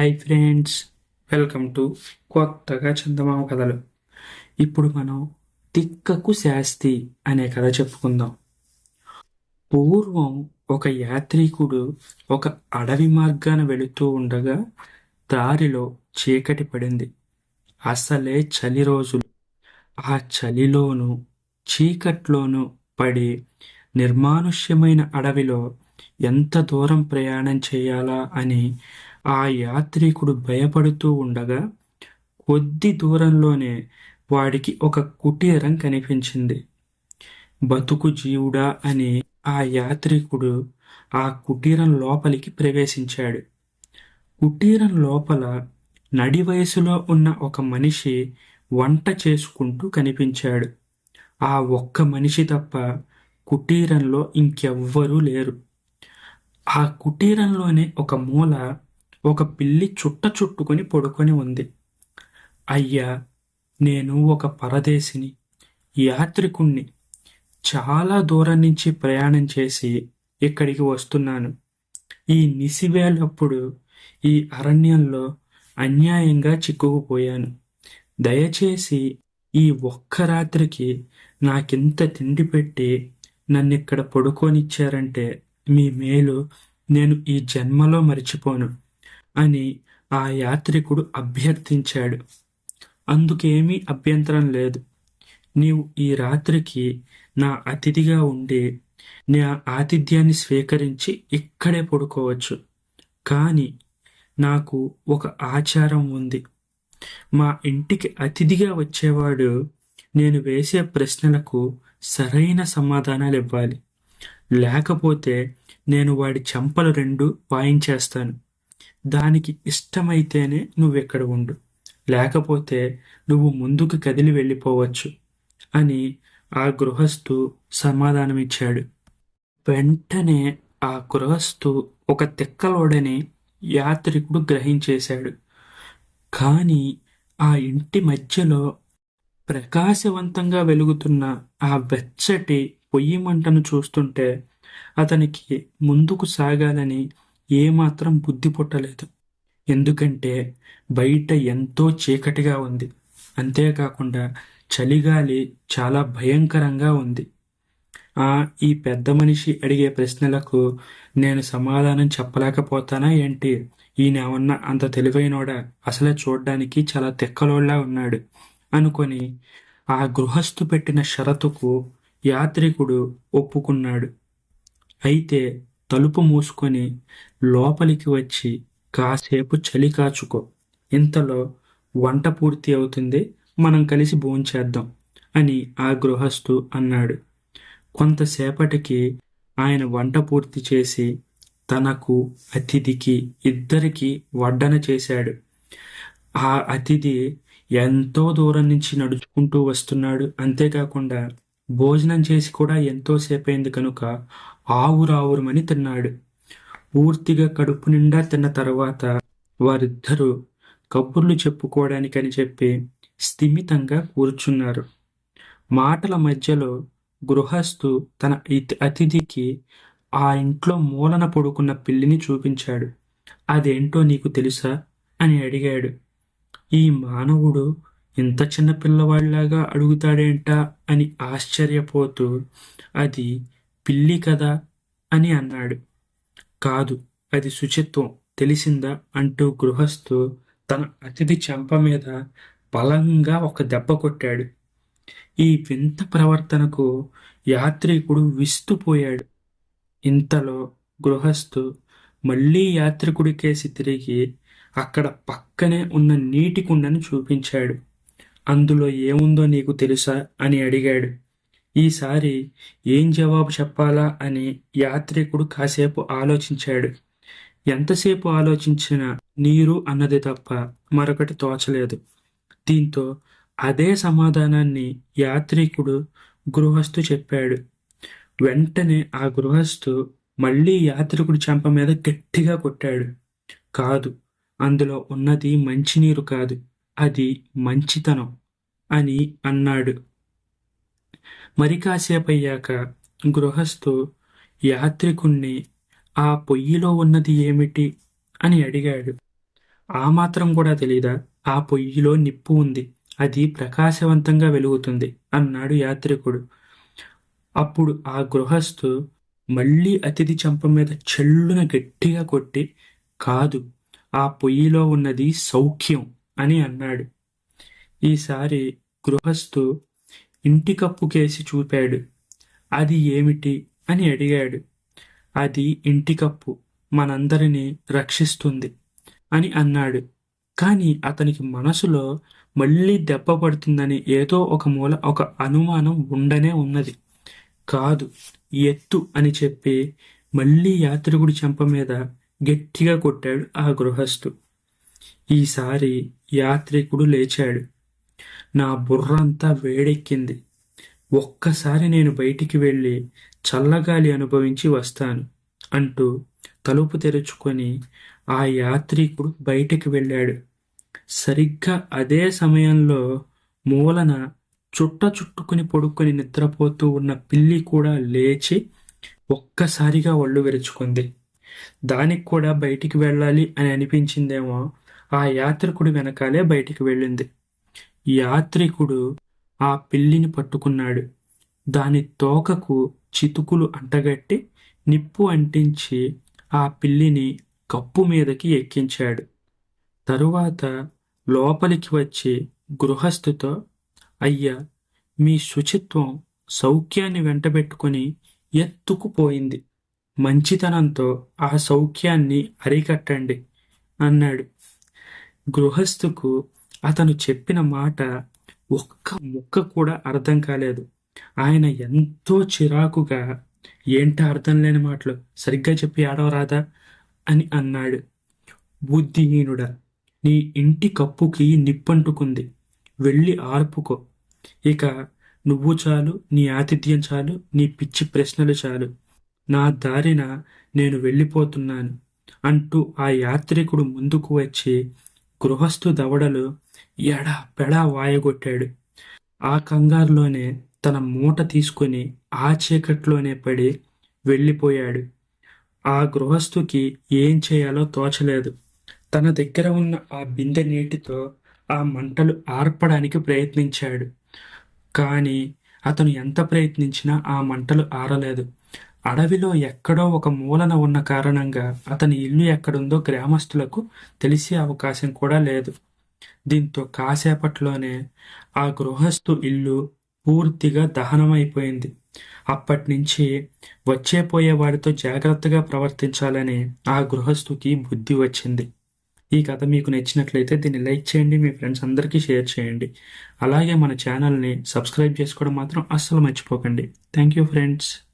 Hi friends welcome to కొత్తగా చందమామ కథలు. ఇప్పుడు మనం తిక్కకు శాస్తి అనే కథ చెప్పుకుందాం. పూర్వం ఒక యాత్రికుడు ఒక అడవి మార్గాన వెళుతూ ఉండగా దారిలో చీకటి పడింది. అసలే చలి రోజులు. ఆ చలిలోనూ చీకట్లోనూ పడి నిర్మానుష్యమైన అడవిలో ఎంత దూరం ప్రయాణం చేయాలా అని ఆ యాత్రికుడు భయపడుతూ ఉండగా కొద్ది దూరంలోనే వాడికి ఒక కుటీరం కనిపించింది. బతుకు జీవుడా అని ఆ యాత్రికుడు ఆ కుటీరం లోపలికి ప్రవేశించాడు. కుటీరం లోపల నడి వయసులో ఉన్న ఒక మనిషి వంట చేసుకుంటూ కనిపించాడు. ఆ ఒక్క మనిషి తప్ప కుటీరంలో ఇంకెవ్వరూ లేరు. ఆ కుటీరంలోనే ఒక మూల ఒక పిల్లి చుట్ట చుట్టుకొని పడుకొని ఉంది. అయ్యా నేను ఒక పరదేశిని యాత్రికుణ్ణి. చాలా దూరం నుంచి ప్రయాణం చేసి ఇక్కడికి వస్తున్నాను. ఈ నిసివేలప్పుడు ఈ అరణ్యంలో అన్యాయంగా చిక్కుకుపోయాను. దయచేసి ఈ ఒక్క రాత్రికి నాకింత తిండి పెట్టి నన్ను ఇక్కడ పడుకోనిచ్చారంటే మీ మేలు నేను ఈ జన్మలో మరిచిపోను. అని ఆ యాత్రికుడు అభ్యర్థించాడు. అందుకేమీ అభ్యంతరం లేదు. నీవు ఈ రాత్రికి నా అతిథిగా ఉండి నా ఆతిథ్యాన్ని స్వీకరించి ఇక్కడే పడుకోవచ్చు. కానీ నాకు ఒక ఆచారం ఉంది. మా ఇంటికి అతిథిగా వచ్చేవాడు నేను వేసే ప్రశ్నలకు సరైన సమాధానాలు ఇవ్వాలి. లేకపోతే నేను వాడి చెంపలు రెండు వాయించేస్తాను. దానికి ఇష్టమైతేనే నువ్వెక్కడ ఉండు. లేకపోతే నువ్వు ముందుకు కదిలి వెళ్ళిపోవచ్చు అని ఆ గృహస్థు సమాధానమిచ్చాడు. వెంటనే ఆ గృహస్థు ఒక తిక్కలోడని యాత్రికుడు గ్రహించేశాడు. కానీ ఆ ఇంటి మధ్యలో ప్రకాశవంతంగా వెలుగుతున్న ఆ వెచ్చటి పొయ్యి మంటను చూస్తుంటే అతనికి ముందుకు సాగాలని ఏమాత్రం బుద్ధి పుట్టలేదు. ఎందుకంటే బయట ఎంతో చీకటిగా ఉంది. అంతేకాకుండా చలిగాలి చాలా భయంకరంగా ఉంది. ఆ ఈ పెద్ద మనిషి అడిగే ప్రశ్నలకు నేను సమాధానం చెప్పలేకపోతానా ఏంటి? ఈయన ఏమన్నా అంత తెలివైనోడా? అసలే చూడ్డానికి చాలా తెక్కలోళ్ళ ఉన్నాడు. అనుకొని ఆ గృహస్థు పెట్టిన షరతుకు యాత్రికుడు ఒప్పుకున్నాడు. అయితే తలుపు మూసుకొని లోపలికి వచ్చి కాసేపు చలి కాచుకో. ఇంతలో వంట పూర్తి అవుతుంది మనం కలిసి భోంచేద్దాం అని ఆ గృహస్థు అన్నాడు. కొంతసేపటికి ఆయన వంట పూర్తి చేసి తనకు అతిథికి ఇద్దరికి వడ్డన చేశాడు. ఆ అతిథి ఎంతో దూరం నుంచి నడుచుకుంటూ వస్తున్నాడు. అంతేకాకుండా భోజనం చేసి కూడా ఎంతోసేపైంది కనుక ఆవురావురమని తిన్నాడు. పూర్తిగా కడుపు నిండా తిన్న తర్వాత వారిద్దరూ కబుర్లు చెప్పుకోవడానికని చెప్పి స్థిమితంగా కూర్చున్నారు. మాటల మధ్యలో గృహస్థు తన అతిథికి ఆ ఇంట్లో మూలన పడుకున్న పిల్లిని చూపించాడు. అదేంటో నీకు తెలుసా? అని అడిగాడు. ఈ మానవుడు ఇంత చిన్న పిల్లవాడిలాగా అడుగుతాడేంటా అని ఆశ్చర్యపోతూ అది పిల్లి కదా అని అన్నాడు. కాదు అది శుచిత్వం తెలిసిందా అంటూ గృహస్థు తన అతిథి చెంప మీద బలంగా ఒక దెబ్బ కొట్టాడు. ఈ వింత ప్రవర్తనకు యాత్రికుడు విస్తుపోయాడు. ఇంతలో గృహస్థు మళ్ళీ యాత్రికుడి కేసి తిరిగి అక్కడ పక్కనే ఉన్న నీటి కుండను చూపించాడు. అందులో ఏముందో నీకు తెలుసా? అని అడిగాడు. ఈసారి ఏం జవాబు చెప్పాలా? అని యాత్రికుడు కాసేపు ఆలోచించాడు. ఎంతసేపు ఆలోచించినా నీరు అన్నది తప్ప మరొకటి తోచలేదు. దీంతో అదే సమాధానాన్ని యాత్రికుడు గృహస్థు చెప్పాడు. వెంటనే ఆ గృహస్థు మళ్ళీ యాత్రికుడి చెంప మీద గట్టిగా కొట్టాడు. కాదు అందులో ఉన్నది మంచినీరు కాదు. అది మంచితనం అని అన్నాడు. మరి కాసేపయ్యాక గృహస్థు యాత్రికుణ్ణి ఆ పొయ్యిలో ఉన్నది ఏమిటి? అని అడిగాడు. ఆ మాత్రం కూడా తెలీదా? ఆ పొయ్యిలో నిప్పు ఉంది. అది ప్రకాశవంతంగా వెలుగుతుంది అన్నాడు యాత్రికుడు. అప్పుడు ఆ గృహస్థు మళ్ళీ అతిథి చెంప మీద చెల్లున గట్టిగా కొట్టి కాదు ఆ పొయ్యిలో ఉన్నది సౌఖ్యం. అని అన్నాడు. ఈసారి గృహస్థు ఇంటి కప్పుకేసి చూపాడు. అది ఏమిటి అని అడిగాడు. అది ఇంటి కప్పు మనందరినీ రక్షిస్తుంది అని అన్నాడు. కానీ అతనికి మనసులో మళ్ళీ దెబ్బ పడుతుందని ఏదో ఒక మూల ఒక అనుమానం ఉండనే ఉన్నది. కాదు ఎత్తు అని చెప్పి మళ్ళీ యాత్రికుడి చెంప మీద గట్టిగా కొట్టాడు ఆ గృహస్థు. ఈసారి యాత్రికుడు లేచాడు. నా బుర్రంతా వేడెక్కింది. ఒక్కసారి నేను బయటికి వెళ్ళి చల్లగాలి అనుభవించి వస్తాను అంటూ తలుపు తెరుచుకొని ఆ యాత్రికుడు బయటికి వెళ్ళాడు. సరిగ్గా అదే సమయంలో మూలన చుట్ట చుట్టుకుని పడుకొని నిద్రపోతూ ఉన్న పిల్లి కూడా లేచి ఒక్కసారిగా ఒళ్ళు విరుచుకుంది. దానికి కూడా బయటికి వెళ్ళాలి అని అనిపించిందేమో ఆ యాత్రికుడు వెనకాలే బయటికి వెళ్ళింది. యాత్రికుడు ఆ పిల్లిని పట్టుకున్నాడు. దాని తోకకు చితుకులు అంటగట్టి నిప్పు అంటించి ఆ పిల్లిని కప్పు మీదకి ఎక్కించాడు. తరువాత లోపలికి వచ్చి గృహస్థుతో అయ్యా మీ శుచిత్వం సౌఖ్యాన్ని వెంటబెట్టుకుని ఎత్తుకుపోయింది. మంచితనంతో ఆ సౌఖ్యాన్ని అరికట్టండి అన్నాడు. గృహస్థుకు అతను చెప్పిన మాట ఒక్క ముక్క కూడా అర్థం కాలేదు. ఆయన ఎంతో చిరాకుగా ఏంటో అర్థం లేని మాటలు? సరిగ్గా చెప్పి ఆడవరాదా అని అన్నాడు. బుద్ధిహీనుడా నీ ఇంటి కప్పుకి నిప్పంటుకుంది. వెళ్ళి ఆర్పుకో. ఇక నువ్వు చాలు నీ ఆతిథ్యం చాలు నీ పిచ్చి ప్రశ్నలు చాలు. నా దారిన నేను వెళ్ళిపోతున్నాను అంటూ ఆ యాత్రికుడు ముందుకు వచ్చి గృహస్థు దవడలు ఎడా పెడా వాయగొట్టాడు. ఆ కంగారులోనే తన మూట తీసుకొని ఆ చీకట్లోనే పడి వెళ్ళిపోయాడు. ఆ గృహస్థుకి ఏం చేయాలో తోచలేదు. తన దగ్గర ఉన్న ఆ బిందె నీటితో ఆ మంటలు ఆర్పడానికి ప్రయత్నించాడు. కానీ అతను ఎంత ప్రయత్నించినా ఆ మంటలు ఆరలేదు. అడవిలో ఎక్కడో ఒక మూలన ఉన్న కారణంగా అతని ఇల్లు ఎక్కడుందో గ్రామస్తులకు తెలిసే అవకాశం కూడా లేదు. దీంతో కాసేపట్లోనే ఆ గృహస్థు ఇల్లు పూర్తిగా దహనమైపోయింది. అప్పటి నుంచి వచ్చే వారితో జాగ్రత్తగా ప్రవర్తించాలని ఆ గృహస్థుకి బుద్ధి వచ్చింది. ఈ కథ మీకు నచ్చినట్లయితే దీన్ని లైక్ చేయండి మీ ఫ్రెండ్స్ అందరికీ షేర్ చేయండి. అలాగే మన ఛానల్ని సబ్స్క్రైబ్ చేసుకోవడం మాత్రం అస్సలు మర్చిపోకండి. Thank you friends.